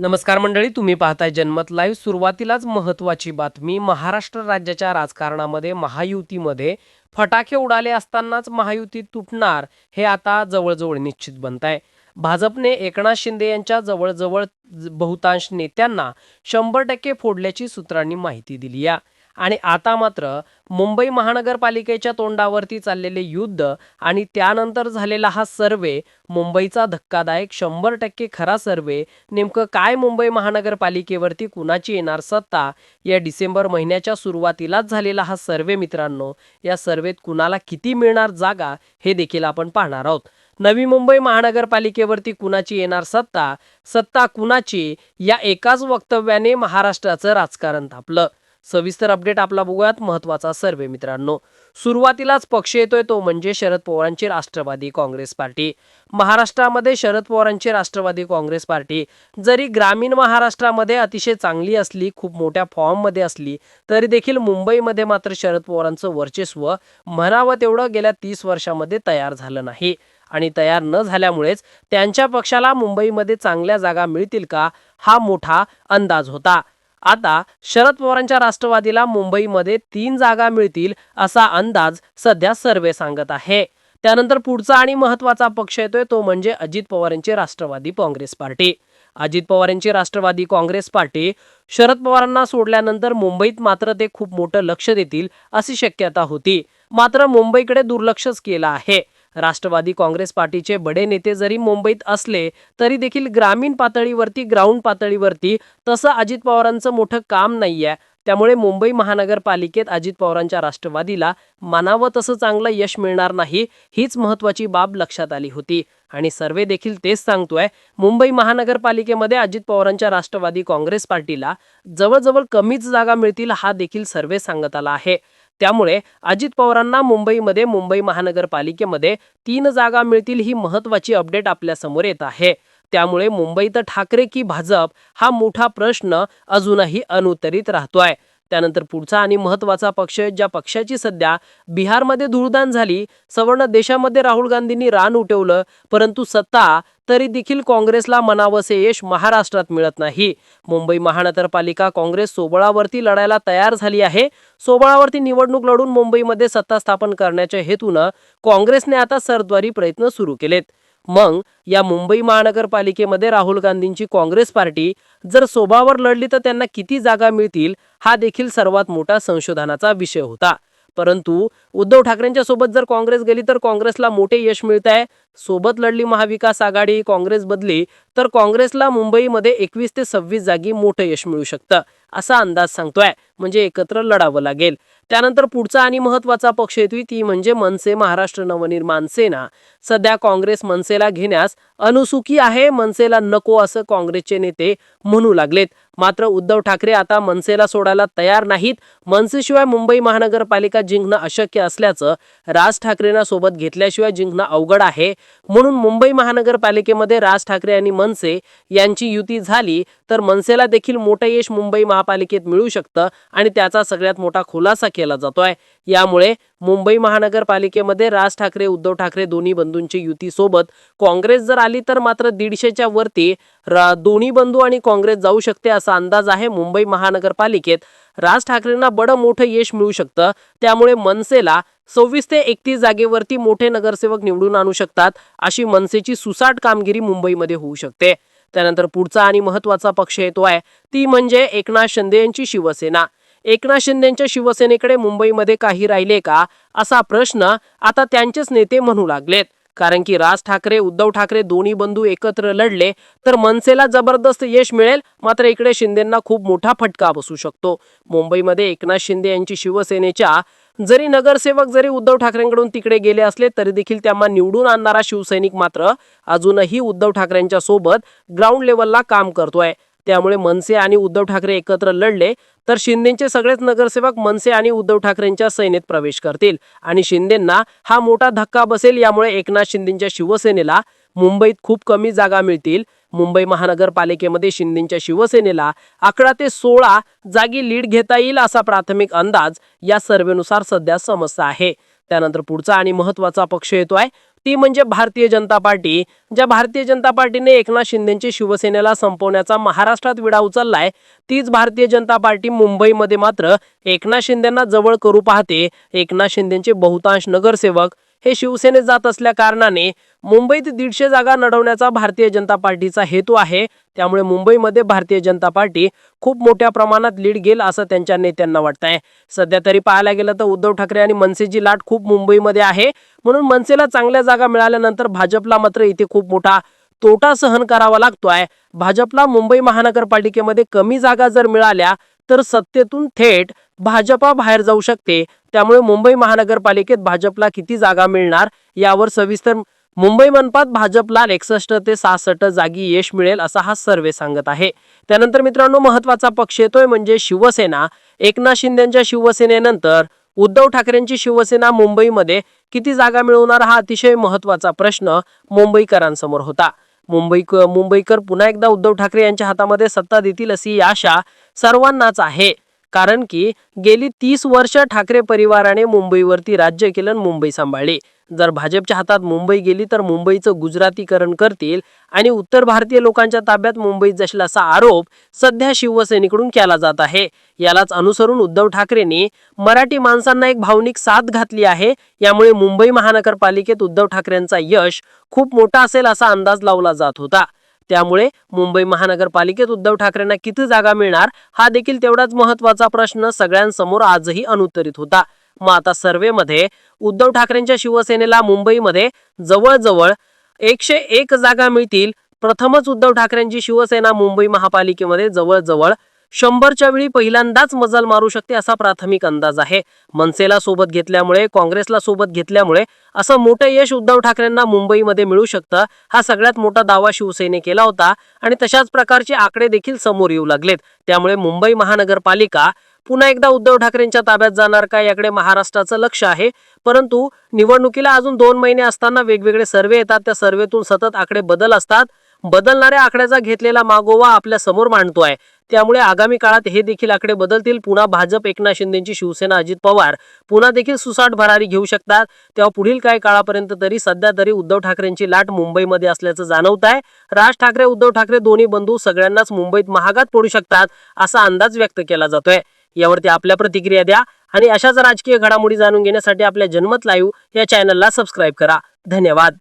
नमस्कार मंडळी तुम्ही पाहताय जनमत लाईव्ह. सुरुवातीलाच महत्त्वाची बातमी. महाराष्ट्र राज्याच्या राजकारणामध्ये महायुतीमध्ये फटाके उडाले असतानाच महायुती तुटणार हे आता जवळजवळ निश्चित बनत आहे. भाजपने एकनाथ शिंदे यांच्या जवळजवळ बहुतांश नेत्यांना शंभर टक्के फोडल्याची सूत्रांनी माहिती दिली आहे. आणि आता मात्र मुंबई महानगरपालिकेच्या तोंडावरती चाललेले युद्ध आणि त्यानंतर झालेला हा सर्वे मुंबईचा धक्कादायक शंभर टक्के खरा सर्वे नेमकं काय मुंबई महानगरपालिकेवरती कुणाची येणार सत्ता या डिसेंबर महिन्याच्या सुरुवातीलाच झालेला हा सर्वे मित्रांनो या सर्वेत कुणाला किती मिळणार जागा हे देखील आपण पाहणार आहोत. नवी मुंबई महानगरपालिकेवरती कुणाची येणार सत्ता सत्ता कुणाची या एकाच वक्तव्याने महाराष्ट्राचं राजकारण थापलं. सविस्तर अपडेट आपला बघूयात. महत्त्वाचा सर्वे मित्रांनो. सुरुवातीलाच पक्ष येतोय तो म्हणजे शरद पवारांची राष्ट्रवादी काँग्रेस पार्टी. महाराष्ट्रामध्ये शरद पवारांची राष्ट्रवादी काँग्रेस पार्टी. जरी ग्रामीण महाराष्ट्रामध्ये अतिशय चांगली असली खूप मोठ्या फॉर्ममध्ये असली तरी देखील मुंबईमध्ये मात्र शरद पवारांचं वर्चस्व म्हणावं तेवढं गेल्या तीस वर्षामध्ये तयार झालं नाही. आणि तयार न झाल्यामुळेच त्यांच्या पक्षाला मुंबईमध्ये चांगल्या जागा मिळतील का? हा मोठा अंदाज होता. आता शरद पवारांच्या राष्ट्रवादीला मुंबईमध्ये तीन जागा मिळतील असा अंदाज सध्या सर्वे सांगत आहे. त्यानंतर पुढचा आणि महत्त्वाचा पक्ष येतोय तो म्हणजे अजित पवारांची राष्ट्रवादी काँग्रेस पार्टी. अजित पवारांची राष्ट्रवादी काँग्रेस पार्टी शरद पवारांना सोडल्यानंतर मुंबईत मात्र ते खूप मोठं लक्ष देतील अशी शक्यता होती. मात्र मुंबईकडे दुर्लक्षच केलं आहे. राष्ट्रवादी काँग्रेस पार्टीचे बडे नेते जरी मुंबईत असले तरी देखील ग्रामीण पातळीवरती ग्राउंड पातळीवरती तसं अजित पवारांचं मोठं काम नाही आहे त्यामुळे मुंबई महानगरपालिकेत अजित पवारांच्या राष्ट्रवादीला मानावं तसं चांगलं यश मिळणार नाही हीच महत्वाची बाब लक्षात आली होती. आणि सर्वे देखील तेच सांगतोय मुंबई महानगरपालिकेमध्ये अजित पवारांच्या राष्ट्रवादी काँग्रेस पार्टीला जवळजवळ कमीच जागा मिळतील हा देखील सर्वे सांगत आला आहे. त्यामुळे अजित पवारांना मुंबईमध्ये मुंबई महानगरपालिकेमध्ये तीन जागा मिळतील ही महत्वाची अपडेट आपल्यासमोर येत आहे. त्यामुळे मुंबईत ठाकरे की भाजप हा मोठा प्रश्न अजूनही अनुत्तरित राहतोय. त्यानंतर पुढचा आणि महत्त्वाचा पक्ष ज्या पक्षाची सध्या बिहारमध्ये धूळदान झाली सवर्ण देशामध्ये राहुल गांधींनी रान उठवलं परंतु सत्ता तरी देखील काँग्रेसला मनावसे यश महाराष्ट्रात मिळत नाही. मुंबई महानगरपालिका काँग्रेस सोबळावरती लढायला तयार झाली आहे. सोबळावरती निवडणूक लढून मुंबईमध्ये सत्ता स्थापन करण्याच्या हेतूनं काँग्रेसने आता सरद्वारी प्रयत्न सुरू केलेत. मग या मुंबई महानगरपालिकेमध्ये राहुल गांधींची काँग्रेस पार्टी जर सोबावर लढली तर त्यांना किती जागा मिळतील हा देखील सर्वात मोठा संशोधनाचा विषय होता. परंतु उद्धव ठाकरेंच्या सोबत जर काँग्रेस गेली तर काँग्रेसला मोठे यश मिळत आहे सोबत लढली महाविकास आघाडी काँग्रेस बदली तर काँग्रेसला मुंबईमध्ये एकवीस ते सव्वीस जागी मोठं यश मिळू शकतं असा अंदाज सांगतोय. म्हणजे एकत्र लढावं लागेल. त्यानंतर पुढचा आणि महत्त्वाचा पक्ष येतोय ती म्हणजे मनसे महाराष्ट्र नवनिर्माण सेना. सध्या काँग्रेस मनसेला घेण्यास अनुसुखी आहे मनसेला नको असं काँग्रेसचे नेते म्हणू लागलेत. मात्र उद्धव ठाकरे आता मनसेला सोडायला तयार नाहीत. मनसेशिवाय मुंबई महानगरपालिका जिंकणं अशक्य असल्याचं राज ठाकरेंना सोबत घेतल्याशिवाय जिंकणं अवघड आहे. म्हणून मुंबई महानगरपालिकेमध्ये राज ठाकरे आणि मनसे यांची युती झाली तर मनसेला देखील मोठं यश मुंबई महापालिकेत मिळू शकतं आणि त्याचा सगळ्यात मोठा खुलासा केला जातोय. यामुळे मुंबई महानगरपालिकेमध्ये राज ठाकरे उद्धव ठाकरे दोन्ही बंधूंची युती सोबत काँग्रेस जर आली तर मात्र दीडशेच्या वरती दोन्ही बंधू आणि काँग्रेस जाऊ शकते असा अंदाज आहे मुंबई महानगरपालिकेत. राज ठाकरेंना बडं मोठं यश मिळू शकतं. त्यामुळे मनसेला सव्वीस ते एकतीस जागेवरती मोठे नगरसेवक निवडून आणू शकतात अशी मनसेची सुसाट कामगिरी मुंबईमध्ये होऊ शकते. त्यानंतर पुढचा आणि महत्त्वाचा पक्ष येतो आहे ती म्हणजे एकनाथ शिंदे यांची शिवसेना. एकनाथ शिंदेच्या शिवसेनेकडे मुंबईमध्ये काही राहिले का? असा प्रश्न आता त्यांचेच नेते म्हणू लागलेत. कारण की राज ठाकरे उद्धव ठाकरे दोन्ही बंधू एकत्र लढले तर मनसेला जबरदस्त यश मिळेल. मात्र इकडे शिंदेंना खूप मोठा फटका बसू शकतो. मुंबईमध्ये एकनाथ शिंदे यांची शिवसेनेच्या जरी नगरसेवक जरी उद्धव ठाकरेंकडून तिकडे गेले असले तरी देखील त्यांना निवडून आणणारा शिवसैनिक मात्र अजूनही उद्धव ठाकरेंच्या सोबत ग्राउंड लेवलला काम करतोय. त्यामुळे मनसे आणि उद्धव ठाकरे एकत्र लढले तर शिंदेचे सगळेच नगरसेवक मनसे आणि उद्धव ठाकरेंच्या सैनेत प्रवेश करतील. आणि शिंदेंना हा मोठा धक्का बसेल यामुळे एकनाथ शिंदेच्या शिवसेनेला मुंबईत खूप कमी जागा मिळतील. मुंबई महानगरपालिकेमध्ये शिंदेच्या शिवसेनेला अकरा ते सोळा जागी लीड घेता येईल असा प्राथमिक अंदाज या सर्वेनुसार सध्या समस्या आहे. त्यानंतर पुढचा आणि महत्त्वाचा पक्ष येतो आहे ती म्हणजे भारतीय जनता पार्टी ज्या भारतीय जनता पार्टीने एकनाथ शिंदेंची शिवसेनेला संपवण्याचा महाराष्ट्रात विडा उचललाय तीच भारतीय जनता पार्टी मुंबईमध्ये मात्र एकनाथ शिंदेंना जवळ करू पाहते. एकनाथ शिंदेंचे बहुतांश नगरसेवक हे शिवसेनेत जात असल्या कारणाने मुंबईत दीडशे जागा लढवण्याचा भारतीय जनता पार्टीचा हेतू आहे. त्यामुळे मुंबईमध्ये भारतीय जनता पार्टी खूप मोठ्या प्रमाणात लीड घेईल असं त्यांच्या नेत्यांना वाटतंय. सध्या तरी पाहायला गेलं तर उद्धव ठाकरे आणि मनसेची लाट खूप मुंबईमध्ये आहे. म्हणून मनसेला चांगल्या जागा मिळाल्यानंतर भाजपला मात्र इथे खूप मोठा तोटा सहन करावा लागतोय. भाजपला मुंबई महानगरपालिकेमध्ये कमी जागा जर मिळाल्या तर सत्तेतून थेट भाजपा बाहेर जाऊ शकते. त्यामुळे मुंबई महानगरपालिकेत भाजपला किती जागा मिळणार यावर सविस्तर मुंबई मनपात भाजपला एकसष्ट ते सहासष्ट जागी यश मिळेल असा हा सर्वे सांगत आहे. त्यानंतर मित्रांनो महत्त्वाचा पक्ष येतोय म्हणजे शिवसेना. एकनाथ शिंदेच्या शिवसेनेनंतर उद्धव ठाकरेंची शिवसेना मुंबईमध्ये किती जागा मिळवणार हा अतिशय महत्त्वाचा प्रश्न मुंबईकरांसमोर होता. मुंबई मुंबईकर पुन्हा एकदा उद्धव ठाकरे यांच्या हातामध्ये सत्ता देतील अशी आशा सर्वांनाच आहे. कारण की गेली तीस वर्ष ठाकरे परिवाराने मुंबईवरती राज्य केलं आणि मुंबई सांभाळली. जर भाजपच्या हातात मुंबई गेली तर मुंबईचं गुजरातीकरण करतील आणि उत्तर भारतीय लोकांच्या ताब्यात मुंबईत जशील असा आरोप सध्या शिवसेनेकडून केला जात आहे. यालाच अनुसरून उद्धव ठाकरेंनी मराठी माणसांना एक भावनिक साथ घातली आहे. यामुळे मुंबई महानगरपालिकेत उद्धव ठाकरेंचा यश खूप मोठा असेल असा अंदाज लावला जात होता. त्यामुळे मुंबई महानगरपालिकेत उद्धव ठाकरेंना किती जागा मिळणार हा देखील तेवढाच महत्त्वाचा प्रश्न सगळ्यांसमोर आजही अनुत्तरित होता. मग आता सर्वेमध्ये उद्धव ठाकरेंच्या शिवसेनेला मुंबईमध्ये जवळजवळ एकशे एक जागा मिळतील. प्रथमच उद्धव ठाकरेंची शिवसेना मुंबई महापालिकेमध्ये जवळजवळ शंभरच्या वेळी पहिल्यांदाच मजल मारू शकते असा प्राथमिक अंदाज आहे. मनसेला सोबत घेतल्यामुळे काँग्रेसला सोबत घेतल्यामुळे असं मोठं यश उद्धव ठाकरेंना मुंबईमध्ये मिळू शकतं हा सगळ्यात मोठा दावा शिवसेने केला होता आणि तशाच प्रकारचे आकडे देखील समोर येऊ लागलेत. त्यामुळे मुंबई महानगरपालिका पुन्हा एकदा उद्धव ठाकरेंच्या ताब्यात जाणार का याकडे महाराष्ट्राचं लक्ष आहे. परंतु निवडणुकीला अजून दोन महिने असताना वेगवेगळे सर्वे येतात. त्या सर्वेतून सतत आकडे बदल असतात. बदलणाऱ्या आकड्याचा घेतलेला मागोवा आपल्यासमोर मांडतोय. त्यामुळे आगामी काळात हे देखील आकडे बदलतील. पुन्हा भाजप एकनाथ शिंदेची शिवसेना अजित पवार पुन्हा देखील सुसाट भरारी घेऊ शकतात. तेव्हा पुढील काही काळापर्यंत तरी सध्या तरी उद्धव ठाकरेंची लाट मुंबईमध्ये असल्याचं जाणवत आहे राज ठाकरे उद्धव ठाकरे दोन्ही बंधू सगळ्यांनाच मुंबईत महागात पडू शकतात असा अंदाज व्यक्त केला जातोय. यावरती आपल्या प्रतिक्रिया द्या आणि अशाच राजकीय घडामोडी जाणून घेण्यासाठी आपल्या जनमत लाईव्ह या चॅनलला सबस्क्राईब करा. धन्यवाद.